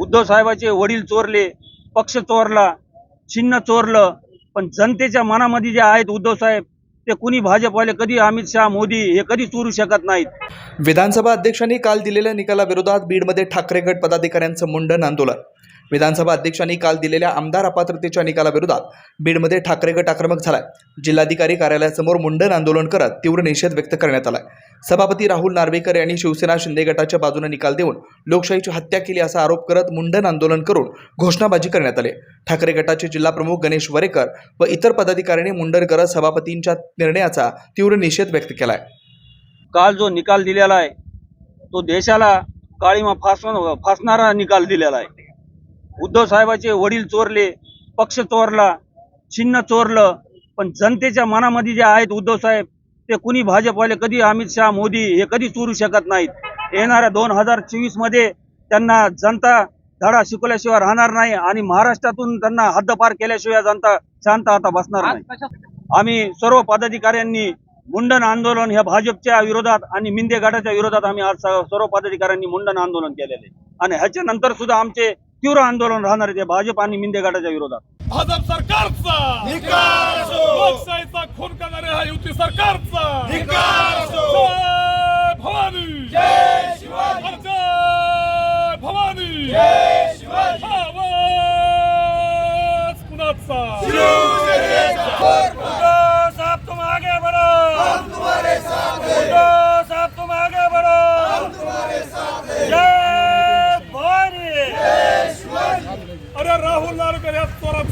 उद्धव साहेबाचे वडील चोरले पक्ष चोरला चिन्ह चोरलं पण जनतेच्या मनामध्ये जे आहेत उद्धव साहेब ते कुणी भाजपवाले कधी अमित शहा मोदी हे कधी चोरू शकत नाहीत. विधानसभा अध्यक्षांनी काल दिलेल्या निकालाविरोधात बीडमध्ये ठाकरे गट पदाधिकाऱ्यांचं मुंडन आंदोलन. विधानसभा अध्यक्षांनी काल दिलेल्या आमदार अपात्रतेच्या निकालाविरोधात बीडमध्ये ठाकरे गट आक्रमक झालाय. जिल्हाधिकारी कार्यालयासमोर मुंडन आंदोलन करत तीव्र निषेध व्यक्त करण्यात आलाय. सभापती राहुल नार्वेकर यांनी शिवसेना शिंदे गटाच्या बाजूने निकाल देऊन लोकशाहीची हत्या केली असा आरोप करत मुंडन आंदोलन करून घोषणाबाजी करण्यात आली. ठाकरे गटाचे जिल्हाप्रमुख गणेश वरेकर व इतर पदाधिकाऱ्यांनी मुंडन करत सभापतींच्या निर्णयाचा तीव्र निषेध व्यक्त केलाय. काल जो निकाल दिलेला आहे तो देशाला काळीमा फास फासणारा निकाल दिलेला आहे. उद्धव साहेबाचे वडील चोरले पक्ष चोरला चिन्ह चोरलं पण जनतेच्या मनामध्ये जे आहेत उद्धव साहेब ते कुणी भाजपवाले कधी अमित शहा मोदी हे कधी चोरू शकत नाहीत. येणाऱ्या दोन हजार चोवीसमध्ये त्यांना जनता धडा शिकवल्याशिवाय राहणार नाही आणि महाराष्ट्रातून त्यांना हद्दपार केल्याशिवाय जनता शांत आता बसणार नाही. आम्ही सर्व पदाधिकाऱ्यांनी मुंडन आंदोलन ह्या भाजपच्या विरोधात आणि मिंदे गटाच्या विरोधात आम्ही आज सर्व पदाधिकाऱ्यांनी मुंडन आंदोलन केलेले आणि ह्याच्या नंतर सुद्धा आमचे तीव्र आंदोलन राहणार आहे ते भाजप आणि मिंदे गटाच्या विरोधात. भाजप सरकारचा! लोकशाहीचा खून करणारे हा युती सरकारचा! जय भवानी! जय भवानी! जय शिवाजी! आवाज कुणाचा? साहब तुम आगे